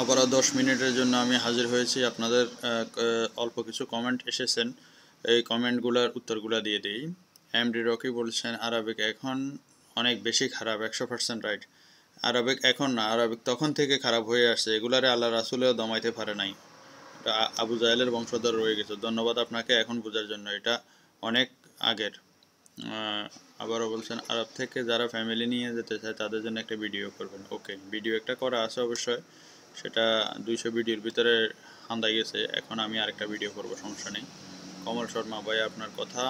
আবারও দশ মিনিটের জন্য আমি হাজির হয়েছি। আপনাদের অল্প কিছু কমেন্ট এসেছেন। এই কমেন্টগুলোর উত্তরগুলো দিয়ে দিই। এমডি রকি বলছেন, আরবিক এখন অনেক বেশি খারাপ, একশো পার্সেন্ট রাইট আরবিক এখন না, আরবিক তখন থেকে খারাপ হয়ে আসছে। এগুলারে আল্লাহ রাসুলেও দমাইতে পারে নাই। আবু জাহেলের বংশধর রয়ে গেছে। ধন্যবাদ আপনাকে এখন বোঝার জন্য। এটা অনেক আগের। আবারও বলছেন, আরব থেকে যারা ফ্যামিলি নিয়ে যেতে চায়, তাদের জন্য একটা ভিডিও করবেন। ওকে ভিডিও একটা করা আছে অবশ্যই। সেটা দুইশো ভিডিওর ভিতরে হান্দাই গেছে। এখন আমি আরেকটা ভিডিও করব, সমস্যা নেই। কমল শর্মা, ভাই, আপনার কথা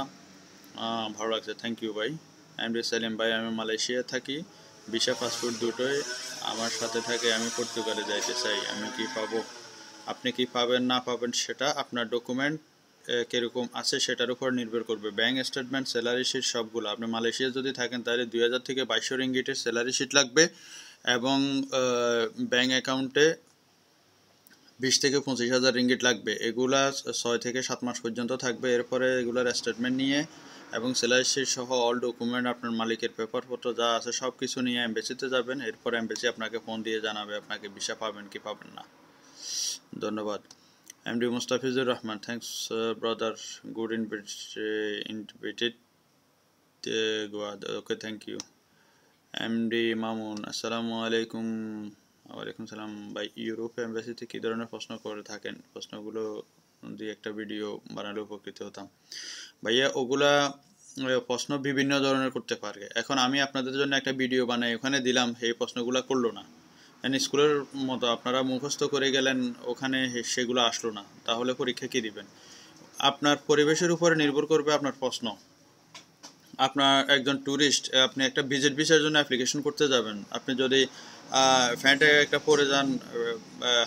ভালো লাগছে। থ্যাংক ইউ ভাই। এম ডি সেলিম ভাই, আমি মালয়েশিয়া থাকি। বিশা পাসপোর্ট দুটোই আমার সাথে থাকে, আমি পর্তুগালে যাইতে চাই। আমি কি পাবো? আপনি কি পাবেন, না পাবেন, সেটা আপনার ডকুমেন্ট কীরকম আছে সেটার উপর নির্ভর করবে। ব্যাঙ্ক স্টেটমেন্ট স্যালারি শিট সবগুলো। আপনি মালয়েশিয়া যদি থাকেন, তাহলে দুই হাজার থেকে বাইশশো রিঙ্গিটের স্যালারি শিট লাগবে। এবং ব্যাঙ্ক অ্যাকাউন্টে বিশ থেকে পঁচিশ হাজার রিঙ্গিট লাগবে। এগুলা ছয় থেকে সাত মাস পর্যন্ত থাকবে। এরপরে এগুলার স্টেটমেন্ট নিয়ে এবং শিট সহ অল ডকুমেন্ট আপনার মালিকের পেপারপত্র যা আছে সব কিছু নিয়ে এমবেসিতে যাবেন। এরপর এমবেসি আপনাকে ফোন দিয়ে জানাবে, আপনাকে ভিসা পাবেন কি পাবেন না। ধন্যবাদ। MD Mustafizur Rahman thanks brother good invited okay thank you MD Mamun আসসালামু আলাইকুম ওয়ালাইকুম সালাম ভাই ইউরোপ এম্বাসিতে কী ধরনের প্রশ্ন করে থাকেন? প্রশ্নগুলো দিয়ে একটা ভিডিও বানালে উপকৃত হতাম। ভাইয়া, ওগুলা প্রশ্ন বিভিন্ন ধরনের করতে পারবে। এখন আমি আপনাদের জন্য একটা ভিডিও বানাই। ওখানে দিলাম, এই প্রশ্নগুলো করল না। স্কুলের মতো আপনারা মুখস্থ করে গেলেন, ওখানে সেগুলো আসলো না। তাহলে পরীক্ষা কী দিবেন? আপনার পরিবেশের উপরে নির্ভর করবে আপনার প্রশ্ন। আপনার একজন ট্যুরিস্ট আপনি একটা ভিজিট ভিসার জন্য অ্যাপ্লিকেশন করতে যাবেন। আপনি যদি ফ্যান্টে একটা পরে যান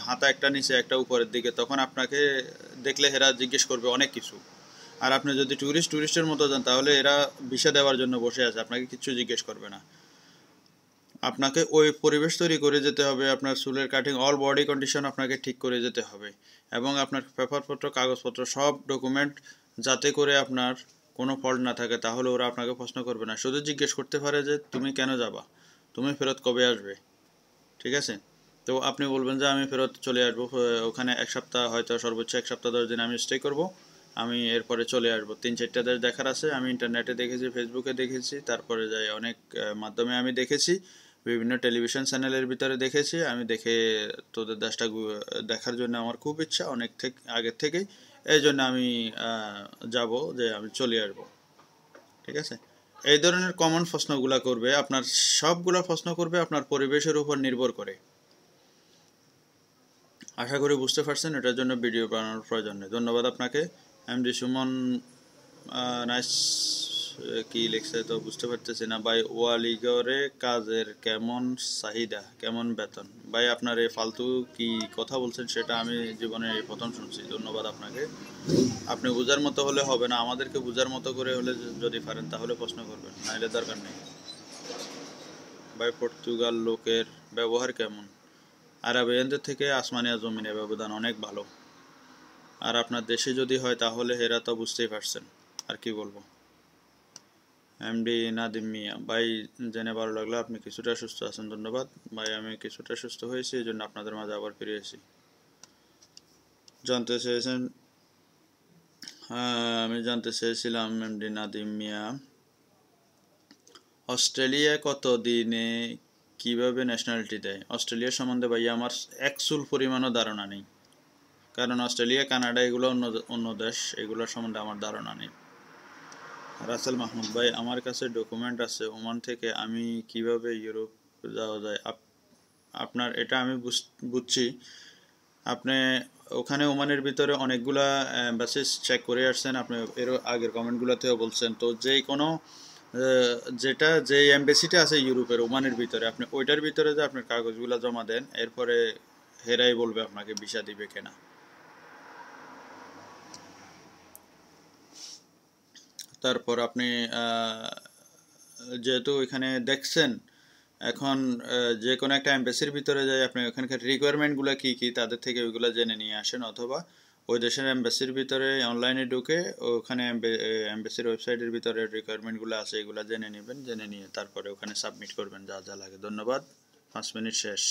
হাতা একটা নিচে, একটা উপরের দিকে, তখন আপনাকে দেখলে এরা জিজ্ঞেস করবে অনেক কিছু। আর আপনি যদি ট্যুরিস্ট ট্যুরিস্টের মতো যান, তাহলে এরা ভিসা দেওয়ার জন্য বসে আছে, আপনাকে কিছু জিজ্ঞেস করবে না। আপনাকে ওই পরিবেশ তৈরি করে যেতে হবে, আপনার চুলের কাটিং অল বডি কন্ডিশন আপনাকে ঠিক করে যেতে হবে। এবং আপনার পেপারপত্র, কাগজপত্র, সব ডকুমেন্ট যাতে করে আপনার কোনো ফল্ট না থাকে, তাহলে ওরা আপনাকে প্রশ্ন করবে না। শুধু জিজ্ঞেস করতে পারে যে, তুমি কেন যাবা? তুমি ফেরত কবে আসবে? ঠিক আছে? তো আপনি বলবেন যে, আমি ফেরত চলে আসব ওখানে এক সপ্তাহ, হয়তো সর্বোচ্চ এক সপ্তাহ, দশ দিন আমি স্টে করব। আমি এরপরে চলে আসব। তিন চারটা দেশ দেখার আছে। আমি ইন্টারনেটে দেখেছি ফেসবুকে দেখেছি, তারপরে যাই অনেক মাধ্যমে আমি দেখেছি, বিভিন্ন টেলিভিশন চ্যানেলের ভিতরে দেখেছি। আমি দেখে তোদের দেশটা দেখার জন্য আমার খুব ইচ্ছা। অনেক থেকে, আগের থেকেই এই জন্য আমি যাব যে আমি চলে আসব। ঠিক আছে? এই ধরনের কমন প্রশ্নগুলো করবে, আপনার সবগুলো প্রশ্ন করবে আপনার পরিবেশের উপর নির্ভর করে। আশা করি বুঝতে পারছেন, এটার জন্য ভিডিও বানানোর প্রয়োজন নেই। ধন্যবাদ আপনাকে। এমডি সুমন নাইস কি লিখছে তো বুঝতে পারতেছি না। ভাই ওয়ালিগরে কাজের কেমন চাহিদা, কেমন বেতন? ভাই, আপনার এই ফালতু কি কথা বলছেন সেটা আমি জীবনে প্রথম শুনছি। ধন্যবাদ আপনাকে। আপনি বোঝার মতো হলে হবে না, আমাদেরকে বোঝার মতো করে হলে যদি পারেন তাহলে প্রশ্ন করবেন, নাইলে দরকার নেই। ভাই, পর্তুগাল লোকের ব্যবহার কেমন? আরবিয়ানদের থেকে আসমানিয়া জমিনের ব্যবধান অনেক ভালো। আর আপনার দেশে যদি হয় তাহলে হেরা তো বুঝতেই পারছেন, আর কি বলব? এমডি নাদিম মিয়া ভাই, জেনে ভালো লাগল, আপনি কিছুটা সুস্থ আছেন, ধন্যবাদ। ভাই, আমি কিছুটা সুস্থ হয়েছি, এই জন্য আপনাদের মাঝে আবার ফিরে এসেছি। জানতে চেয়েছেন আমি জানতে চেয়েছিলাম এমডি নাদিম মিয়া অস্ট্রেলিয়া কত দিনে কীভাবে ন্যাশনালিটি দেয়? অস্ট্রেলিয়া সম্বন্ধে ভাই আমার একচুল পরিমাণও ধারণা নেই। কারণ অস্ট্রেলিয়া, কানাডা, এগুলো অন্য অন্য দেশ, এগুলোর সম্বন্ধে আমার ধারণা নেই। রাসেল মাহমুদ ভাই, আমার কাছে ডকুমেন্ট আছে, ওমান থেকে আমি কীভাবে ইউরোপ যাওয়া যায়? আপনার এটা আমি বুঝছি। আপনি ওখানে ওমানের ভিতরে অনেকগুলা বাসেস চেক করে আসছেন। আপনি এর আগের কমেন্টগুলোতেও বলছেন। তো যে কোনো যেটা যে এমবেসিটা আছে ইউরোপের, ওমানের ভিতরে, আপনি ওইটার ভিতরে যে আপনার কাগজগুলো জমা দেন, এরপরে হেরাই বলবে আপনাকে ভিসা দিবে কেনা। তারপর আপনি যেহেতু এখানে দেখছেন, এখন যে কোনো একটা এম্বাসির ভিতরে যাই, আপনি ওখানকার রিকোয়ারমেন্টগুলো কী কী, তাদের থেকে ওইগুলো জেনে নিয়ে আসেন, অথবা ওই দেশের এম্বাসির ভিতরে অনলাইনে ঢুকে ওখানে এম্বাসির ওয়েবসাইটের ভিতরে রিকোয়ারমেন্টগুলো আছে, এগুলো জেনে নেবেন, জেনে নিয়ে তারপরে ওখানে সাবমিট করবেন, যা যা লাগে। ধন্যবাদ। পাঁচ মিনিট শেষ।